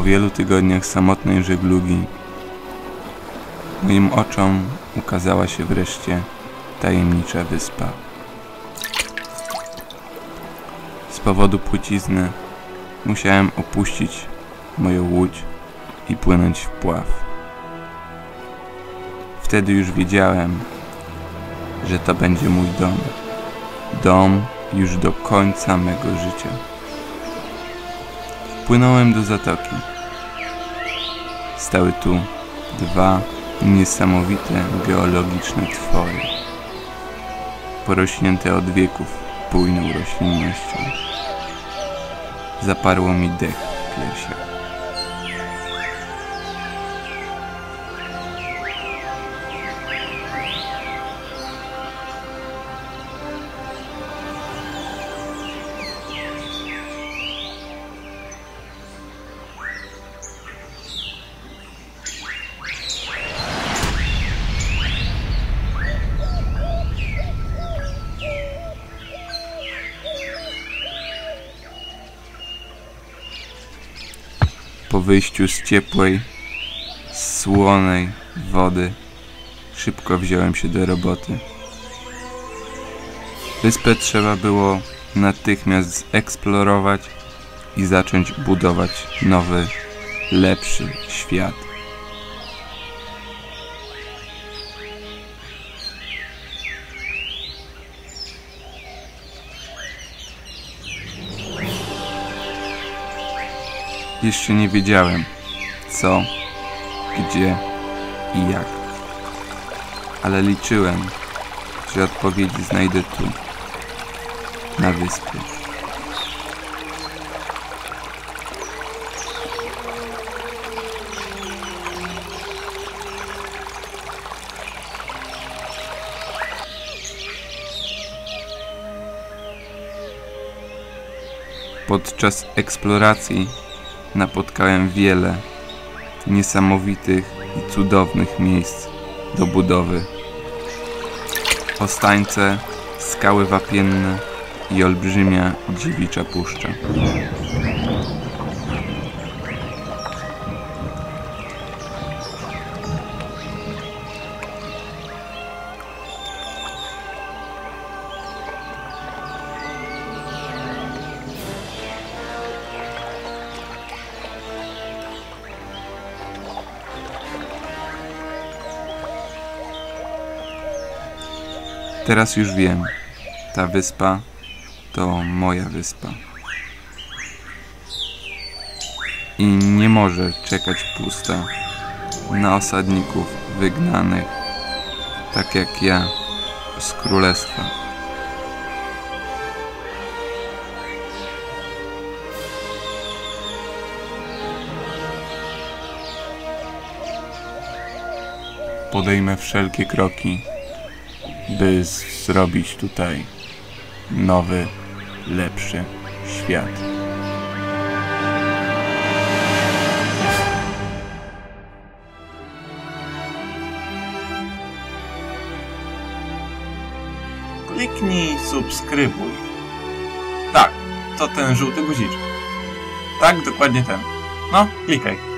Po wielu tygodniach samotnej żeglugi moim oczom ukazała się wreszcie tajemnicza wyspa. Z powodu płcizny musiałem opuścić moją łódź i płynąć w pław. Wtedy już wiedziałem, że to będzie mój dom. Dom już do końca mego życia. Płynąłem do zatoki. Stały tu dwa niesamowite geologiczne twory, porośnięte od wieków bujną roślinnością. Zaparło mi dech w piersiach. Po wyjściu z ciepłej, słonej wody szybko wziąłem się do roboty. Wyspę trzeba było natychmiast zeksplorować i zacząć budować nowy, lepszy świat. Jeszcze nie wiedziałem co, gdzie i jak. Ale liczyłem, że odpowiedzi znajdę tu, na wyspie. Podczas eksploracji napotkałem wiele niesamowitych i cudownych miejsc do budowy. Ostańce, skały wapienne i olbrzymia dziewicza puszcza. Teraz już wiem, ta wyspa to moja wyspa. I nie może czekać pusta na osadników wygnanych, tak jak ja z królestwa. Podejmę wszelkie kroki, by zrobić tutaj nowy, lepszy świat. Kliknij subskrybuj. Tak, to ten żółty guziczek. Tak, dokładnie ten. No, klikaj.